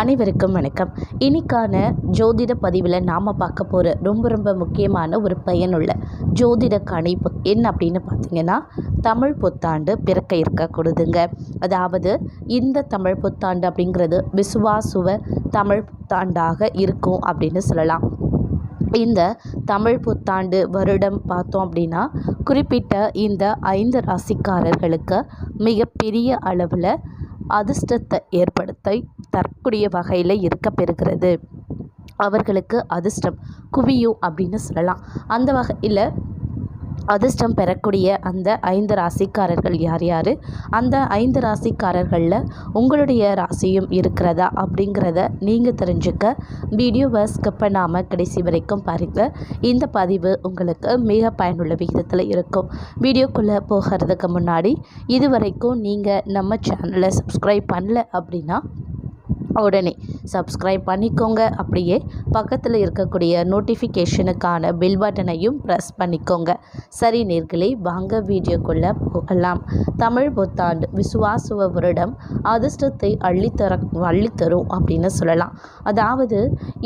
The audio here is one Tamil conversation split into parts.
அனைவருக்கும் வணக்கம். இன்னைக்கான ஜோதிட பதிவில் நாம் பார்க்க போகிற ரொம்ப ரொம்ப முக்கியமான ஒரு பயனுள்ள ஜோதிட கணிப்பு என்ன அப்படின்னு பார்த்தீங்கன்னா தமிழ் புத்தாண்டு பிறக்க இருக்கக்கூடுதுங்க அதாவது இந்த தமிழ் புத்தாண்டு அப்படிங்கிறது விசுவாசுவ தமிழ் புத்தாண்டாக இருக்கும் அப்படின்னு சொல்லலாம். இந்த தமிழ் புத்தாண்டு வருடம் பார்த்தோம் அப்படின்னா குறிப்பிட்ட இந்த ஐந்து ராசிக்காரர்களுக்கு மிகப்பெரிய அளவில் அதிர்ஷ்டத்தை ஏற்படுத்த தரக்கூடிய வகையில் இருக்க பெறுகிறது. அவர்களுக்கு அதிர்ஷ்டம். குவியும் அப்படின்னு சொல்லலாம். அந்த வகையில் அதிர்ஷ்டம் பெறக்கூடிய அந்த ஐந்து ராசிக்காரர்கள் யார் யார்? அந்த ஐந்து ராசிக்காரர்களில் உங்களுடைய ராசியும் இருக்கிறதா அப்படிங்கிறத நீங்கள் தெரிஞ்சுக்க வீடியோவை ஸ்கிப் பண்ணாமல் கடைசி வரைக்கும் பாருங்கள் இந்த பதிவு உங்களுக்கு மிக பயனுள்ள விகிதத்தில் இருக்கும். வீடியோக்குள்ளே போகிறதுக்கு முன்னாடி இது வரைக்கும் நீங்கள் நம்ம சேனலை சப்ஸ்கிரைப் பண்ணல அப்படின்னா உடனே சப்ஸ்கிரைப் பண்ணிக்கோங்க. அப்படியே பக்கத்தில் இருக்கக்கூடிய நோட்டிஃபிகேஷனுக்கான பில் பட்டனையும் ப்ரெஸ் பண்ணிக்கோங்க. சரி நேர்களே வாங்க வீடியோக்குள்ளே போகலாம். தமிழ் புத்தாண்டு விசுவாசுவ வருடம் அதிர்ஷ்டத்தை அள்ளித்தர அள்ளித்தரும் அப்படின்னு சொல்லலாம். அதாவது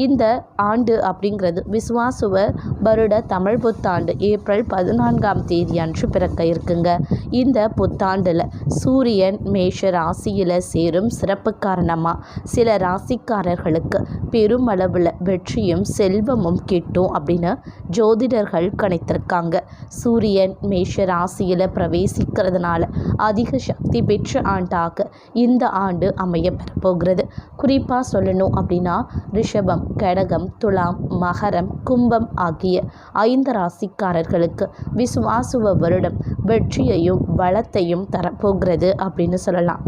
இந்த ஆண்டு அப்படிங்கிறது விசுவாசுவ வருட தமிழ் புத்தாண்டு ஏப்ரல் பதினான்காம் தேதி அன்று பிறக்க இருக்குங்க. இந்த புத்தாண்டில் சூரியன் மேஷ ராசியில் சேரும் சிறப்பு காரணமாக சில ராசிக்காரர்களுக்கு பெருமளவில் வெற்றியும் செல்வமும் கிட்டும் அப்படின்னு ஜோதிடர்கள் கணித்திருக்காங்க. சூரியன் மேஷ ராசியில் பிரவேசிக்கிறதுனால அதிக சக்தி பெற்ற ஆண்டாக இந்த ஆண்டு அமைய பெறப்போகிறது. குறிப்பாக சொல்லணும் அப்படின்னா ரிஷபம் கடகம் துலாம் மகரம் கும்பம் ஆகிய ஐந்து ராசிக்காரர்களுக்கு விசுவாசுவ வருடம் வெற்றியையும் வளத்தையும் தரப்போகிறது அப்படின்னு சொல்லலாம்.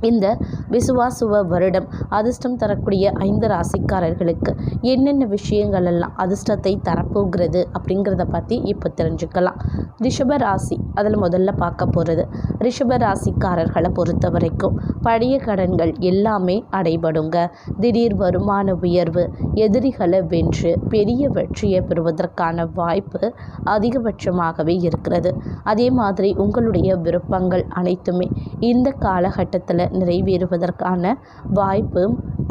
இந்த விசுவாசுவ வருடம் அதிர்ஷ்டம் தரக்கூடிய ஐந்து ராசிக்காரர்களுக்கு என்னென்ன விஷயங்கள் எல்லாம் அதிர்ஷ்டத்தை தரப்போகிறது அப்படிங்கிறத பற்றி இப்போ தெரிஞ்சுக்கலாம். ரிஷப ராசி அதில் முதல்ல பார்க்க போகிறது ரிஷப ராசிக்காரர்களை பொறுத்த வரைக்கும் பழைய கடன்கள் எல்லாமே அடைபடுங்க. திடீர் வருமான உயர்வு எதிரிகளை வென்று பெரிய வெற்றியை பெறுவதற்கான வாய்ப்பு அதிகபட்சமாகவே இருக்கிறது. அதே மாதிரி உங்களுடைய விருப்பங்கள் அனைத்துமே இந்த காலகட்டத்தில் நிறைவேறுவதற்கான வாய்ப்பு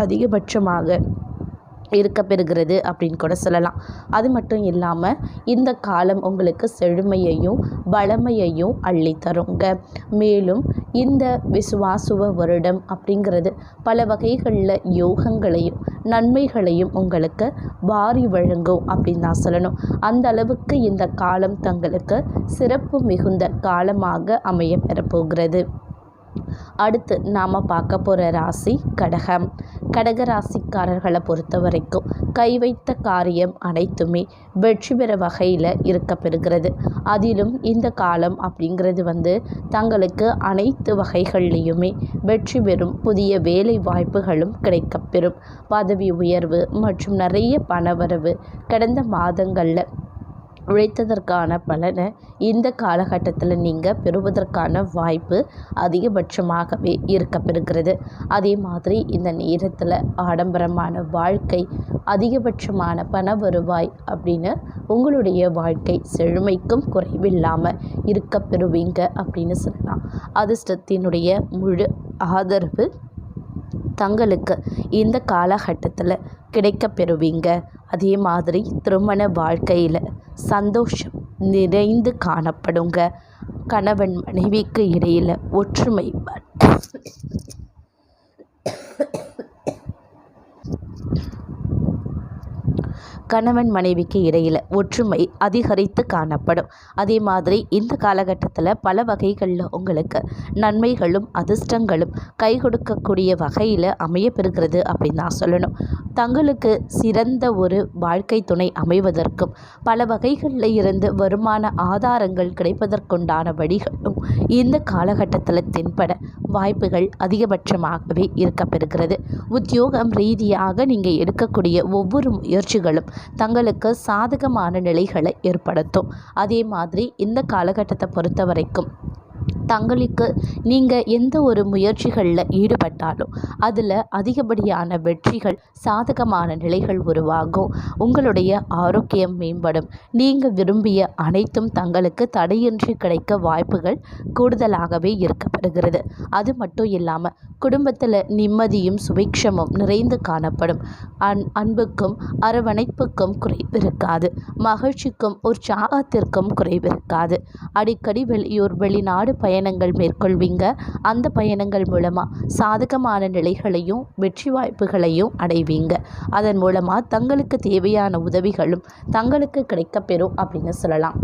அதிகபட்சமாக இருக்க பெறுகிறது அப்படின்னு கூட சொல்லலாம். அது மட்டும் இல்லாமல் இந்த காலம் உங்களுக்கு செழுமையையும் வளமையையும் அள்ளித்தருங்க மேலும் இந்த விசுவாசுவ வருடம் அப்படிங்கிறது பல வகைகளில் யோகங்களையும் நன்மைகளையும் உங்களுக்கு வாரி வழங்கும் அப்படின்னு தான் சொல்லணும். அந்த அளவுக்கு இந்த காலம் தங்களுக்கு சிறப்பு மிகுந்த காலமாக அமைய பெறப்போகிறது. அடுத்து நாம் பார்க்க போகிற ராசி கடகம். கடக ராசிக்காரர்களை பொறுத்த வரைக்கும் கை வைத்த காரியம் அனைத்துமே வெற்றி பெற வகையில் இருக்க பெறுகிறது. அதிலும் இந்த காலம் அப்படிங்கிறது வந்து தங்களுக்கு அனைத்து வகைகள்லேயுமே வெற்றி பெறும் புதிய வேலை வாய்ப்புகளும் கிடைக்கப்பெறும் பதவி உயர்வு மற்றும் நிறைய பணவரவு கடந்த மாதங்களில் உழைத்ததற்கான பலனை இந்த காலகட்டத்தில் நீங்கள் பெறுவதற்கான வாய்ப்பு அதிகபட்சமாகவே இருக்க பெறுகிறது. அதே மாதிரி இந்த நேரத்தில் ஆடம்பரமான வாழ்க்கை அதிகபட்சமான பண வருவாய் அப்படின்னு உங்களுடைய வாழ்க்கை செழுமைக்கும் குறைவில்லாமல் இருக்க பெறுவீங்க அப்படின்னு சொல்லலாம். அதிர்ஷ்டத்தினுடைய முழு ஆதரவு தங்களுக்கு இந்த காலகட்டத்தில் கிடைக்க பெறுவீங்க அதே மாதிரி திருமண வாழ்க்கையில் சந்தோஷம் நிறைந்து காணப்படுங்க. கணவன் மனைவிக்கு இடையில் ஒற்றுமை கணவன் மனைவிக்கு இடையில் ஒற்றுமை அதிகரித்து காணப்படும். அதே மாதிரி இந்த காலகட்டத்தில் பல வகைகளில் உங்களுக்கு நன்மைகளும் அதிர்ஷ்டங்களும் கை கொடுக்கக்கூடிய வகையில் அமையப்பெறுகிறது அப்படின்னு நான் சொல்லணும். தங்களுக்கு சிறந்த ஒரு வாழ்க்கை துணை அமைவதற்கும் பல வகைகளில் இருந்து வருமான ஆதாரங்கள் கிடைப்பதற்குண்டான வழிகளும் இந்த காலகட்டத்தில் தென்பட வாய்ப்புகள் அதிகபட்சமாகவே இருக்கப்பெறுகிறது. உத்தியோகம் ரீதியாக நீங்கள் எடுக்கக்கூடிய ஒவ்வொரு முயற்சிகளும் தங்களுக்கு சாதகமான நிலைகளை ஏற்படுத்தும். அதே மாதிரி இந்த காலகட்டத்தை பொறுத்த வரைக்கும் தங்களுக்கு நீங்கள் எந்த ஒரு முயற்சிகளில் ஈடுபட்டாலும் அதில் அதிகப்படியான வெற்றிகள் சாதகமான நிலைகள் உருவாகும். உங்களுடைய ஆரோக்கியம் மேம்படும். நீங்கள் விரும்பிய அனைத்தும் தங்களுக்கு தடையின்றி கிடைக்க வாய்ப்புகள் கூடுதலாகவே இருக்கப்படுகிறது அது மட்டும் இல்லாமல் குடும்பத்தில் நிம்மதியும் சுபிக்ஷமும் நிறைந்து காணப்படும். அன் அன்புக்கும் அரவணைப்புக்கும் குறைவிருக்காது. மகிழ்ச்சிக்கும் உற்சாகத்திற்கும் குறைவிருக்காது. அடிக்கடி வெளியூர் வெளிநாடு பயணங்கள் மேற்கொள்வீங்க. அந்த பயணங்கள் மூலமாக சாதகமான நிலைகளையும் வெற்றி வாய்ப்புகளையும் அடைவீங்க. அதன் மூலமாக தங்களுக்கு தேவையான உதவிகளும் தங்களுக்கு கிடைக்கப்பெறும் அப்படின்னு சொல்லலாம்.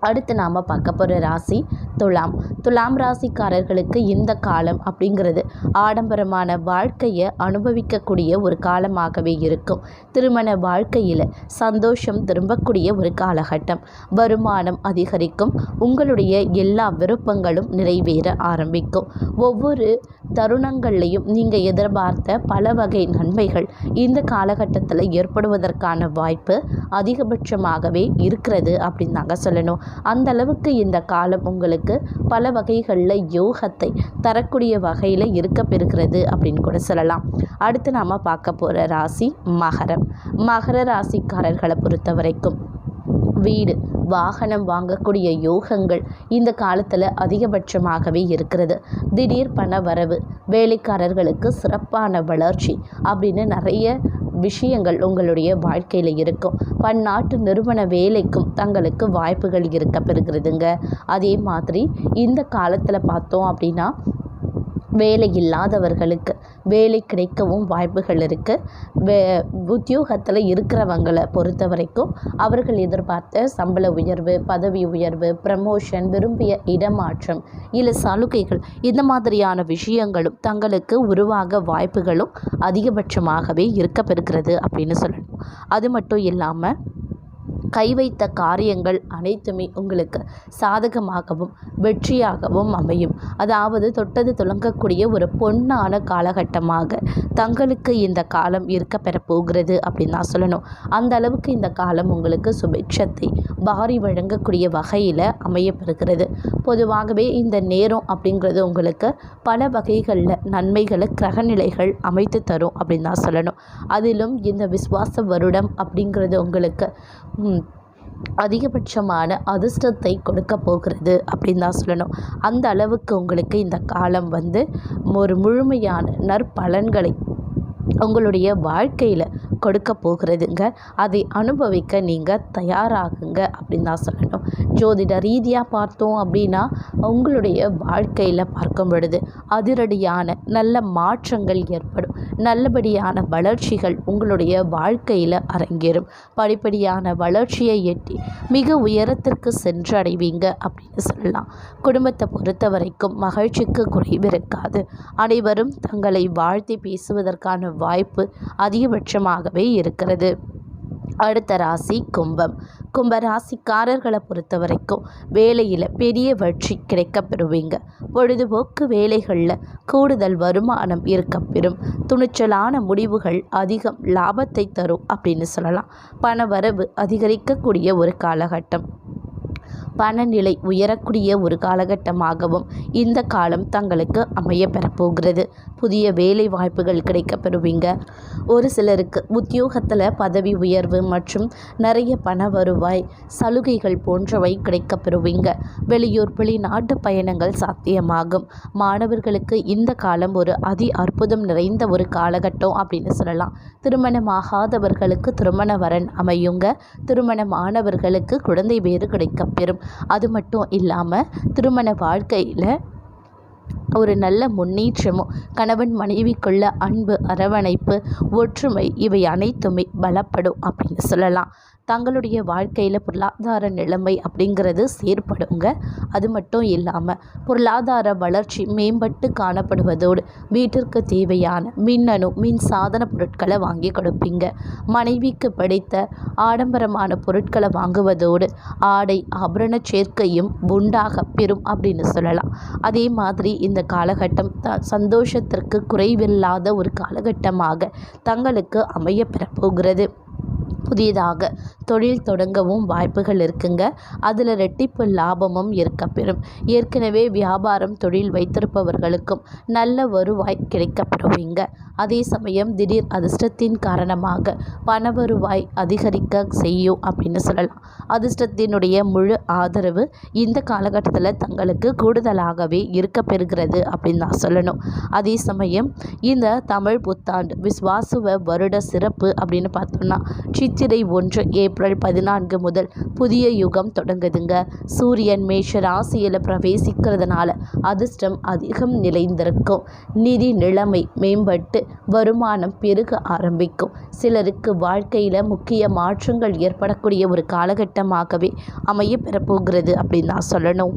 அடுத்து நாம் பார்க்க போகிற ராசி துலாம். துலாம் ராசிக்காரர்களுக்கு இந்த காலம் அப்படிங்கிறது ஆடம்பரமான வாழ்க்கையை அனுபவிக்கக்கூடிய ஒரு காலமாகவே இருக்கும். திருமண வாழ்க்கையில் சந்தோஷம் திரும்பக்கூடிய ஒரு காலகட்டம். வருமானம் அதிகரிக்கும். உங்களுடைய எல்லா விருப்பங்களும் நிறைவேற ஆரம்பிக்கும். ஒவ்வொரு தருணங்கள்லையும் நீங்கள் எதிர்பார்த்த பல வகை நன்மைகள் இந்த காலகட்டத்தில் ஏற்படுவதற்கான வாய்ப்பு அதிகபட்சமாகவே இருக்கிறது அப்படின்னு நாங்கள் சொல்லணும். அந்த அளவுக்கு இந்த காலம் உங்களுக்கு பல வகைகளில் யோகத்தை தரக்கூடிய வகையில் இருக்க பெறுகிறது அப்படின்னு கூட சொல்லலாம். அடுத்து நாம் பார்க்க போகிற ராசி மகரம். மகர ராசிக்காரர்களை பொறுத்த வரைக்கும் வீடு வாகனம் வாங்கக்கூடிய யோகங்கள் இந்த காலத்தில் அதிகபட்சமாகவே இருக்கிறது. திடீர் பண வரவு வேலைக்காரர்களுக்கு சிறப்பான வளர்ச்சி அப்படின்னு நிறைய விஷயங்கள் உங்களுடைய வாழ்க்கையில் இருக்கும். பன்னாட்டு நிறுவன வேலைக்கும் தங்களுக்கு வாய்ப்புகள் இருக்க பெறுகிறதுங்க. அதே மாதிரி இந்த காலத்தில் பார்த்தோம் அப்படின்னா வேலை இல்லாதவர்களுக்கு வேலை கிடைக்கவும் வாய்ப்புகள் இருக்குது வே உத்தியோகத்தில் இருக்கிறவங்களை பொறுத்த வரைக்கும் அவர்கள் எதிர்பார்த்த சம்பள உயர்வு பதவி உயர்வு ப்ரமோஷன் விரும்பிய இடமாற்றம் இல்லை சலுகைகள் இந்த மாதிரியான விஷயங்களும் தங்களுக்கு உருவாக வாய்ப்புகளும் அதிகபட்சமாகவே இருக்கப்பெறுகிறது அப்படின்னு சொல்லணும். அது மட்டும் இல்லாமல் கை வைத்த காரியங்கள் அனைத்துமே உங்களுக்கு சாதகமாகவும் வெற்றியாகவும் அமையும். அதாவது தொட்டது துளங்கக்கூடிய ஒரு பொன்னான காலகட்டமாக தங்களுக்கு இந்த காலம் இருக்க பெறப்போகிறது அப்படின்னு தான் சொல்லணும். அந்த அளவுக்கு இந்த காலம் உங்களுக்கு சுபிட்சத்தை பாரி வழங்கக்கூடிய வகையில் அமையப்பெறுகிறது. பொதுவாகவே இந்த நேரம் அப்படிங்கிறது உங்களுக்கு பல வகைகளில் நன்மைகளை கிரகநிலைகள் அமைத்து தரும் அப்படின்னு தான் சொல்லணும். அதிலும் இந்த விஸ்வாச வருடம் அப்படிங்கிறது உங்களுக்கு அதிகபட்சமான அதிர்ஷ்டத்தை கொடுக்க போகிறது அப்படின்னு தான் சொல்லணும். அந்த அளவுக்கு உங்களுக்கு இந்த காலம் வந்து ஒரு முழுமையான நற்பலன்களை உங்களுடைய வாழ்க்கையில் கொடுக்க போகிறதுங்க. அதை அனுபவிக்க நீங்கள் தயாராகுங்க அப்படின்னு தான் சொல்லணும். ஜோதிட ரீதியாக பார்த்தோம் அப்படின்னா உங்களுடைய வாழ்க்கையில் பார்க்கும் பொழுது அதிரடியான நல்ல மாற்றங்கள் ஏற்படும். நல்லபடியான வளர்ச்சிகள் உங்களுடைய வாழ்க்கையில் அரங்கேறும். படிப்படியான வளர்ச்சியை எட்டி மிக உயரத்திற்கு சென்று அடைவீங்க அப்படின்னு சொல்லலாம். குடும்பத்தை பொறுத்த வரைக்கும் மகிழ்ச்சிக்கு குறைவு இருக்காது அனைவரும் தங்களை வாழ்த்தி பேசுவதற்கான வாய்ப்பு அதிகபட்சமாகவே இருக்கிறது. அடுத்த ராசி கும்பம். கும்ப ராசிக்காரர்களை பொறுத்த வரைக்கும் வேலையில் பெரிய வெற்றி கிடைக்க பெறுவீங்க பொழுதுபோக்கு வேலைகளில் கூடுதல் வருமானம் இருக்க பெறும் துணிச்சலான முடிவுகள் அதிகம் லாபத்தை தரும் அப்படின்னு சொல்லலாம். பண வரவு அதிகரிக்கக்கூடிய ஒரு காலகட்டம். பணநிலை உயரக்கூடிய ஒரு காலகட்டமாகவும் இந்த காலம் தங்களுக்கு அமைய பெறப்போகிறது. புதிய வேலை வாய்ப்புகள் கிடைக்க பெறுவீங்க ஒரு சிலருக்கு உத்தியோகத்தில் பதவி உயர்வு மற்றும் நிறைய பண வருவாய் சலுகைகள் போன்றவை கிடைக்க பெறுவீங்க வெளியூர் வெளிநாட்டு பயணங்கள் சாத்தியமாகும். மாணவர்களுக்கு இந்த காலம் ஒரு அதி அற்புதம் நிறைந்த ஒரு காலகட்டம் அப்படின்னு சொல்லலாம். திருமணமாகாதவர்களுக்கு திருமண வரன் அமையுங்க. திருமணமானவர்களுக்கு குழந்தை பேறு கிடைக்கப்பெறும். அது மட்டும் இல்லாமல் திருமண வாழ்க்கையில் ஒரு நல்ல முன்னேற்றமும் கணவன் மனைவிக்குள்ள அன்பு அரவணைப்பு ஒற்றுமை இவை அனைத்துமே பலப்படும் அப்படின்னு சொல்லலாம். தங்களுடைய வாழ்க்கையில் பொருளாதார நிலைமை அப்படிங்கிறது செயற்படுங்க. அது மட்டும் இல்லாமல் பொருளாதார வளர்ச்சி மேம்பட்டு காணப்படுவதோடு வீட்டிற்கு தேவையான மின்னணு மின் சாதன பொருட்களை வாங்கி கொடுப்பீங்க. மனைவிக்கு பிடித்த ஆடம்பரமான பொருட்களை வாங்குவதோடு ஆடை ஆபரண சேர்க்கையும் உண்டாக பெறும் அப்படின்னு சொல்லலாம். அதே மாதிரி இந்த காலகட்டம் த சந்தோஷத்திற்கு குறைவில்லாத ஒரு காலகட்டமாக தங்களுக்கு அமைய பெறப்போகிறது புதியதாக தொழில் தொடங்கவும் வாய்ப்புகள் இருக்குங்க. அதில் ரெட்டிப்பு லாபமும் இருக்க பெறும் ஏற்கனவே வியாபாரம் தொழில் வைத்திருப்பவர்களுக்கும் நல்ல வருவாய் கிடைக்கப்பெறுவீங்க. அதே சமயம் திடீர் அதிர்ஷ்டத்தின் காரணமாக பண வருவாய் அதிகரிக்க செய்யும் அப்படின்னு சொல்லலாம். அதிர்ஷ்டத்தினுடைய முழு ஆதரவு இந்த காலகட்டத்தில் தங்களுக்கு கூடுதலாகவே இருக்க பெறுகிறது அப்படின்னு தான் சொல்லணும். அதே சமயம் இந்த தமிழ் புத்தாண்டு விஸ்வாசுவ வருட சிறப்பு அப்படின்னு பார்த்தோம்னா சித்திரை ஒன்று ஏப்ரல் பதினான்கு முதல் புதிய யுகம் தொடங்குதுங்க. சூரியன் மேஷ ராசியில் பிரவேசிக்கிறதுனால அதிர்ஷ்டம் அதிகம் நிலைந்திருக்கும். நிதி நிலைமை மேம்பட்டு வருமானம் பெருக ஆரம்பிக்கும். சிலருக்கு வாழ்க்கையில் முக்கிய மாற்றங்கள் ஏற்படக்கூடிய ஒரு காலகட்டமாகவே அமைய பெறப்போகிறது அப்படின்னு நான் சொல்லணும்.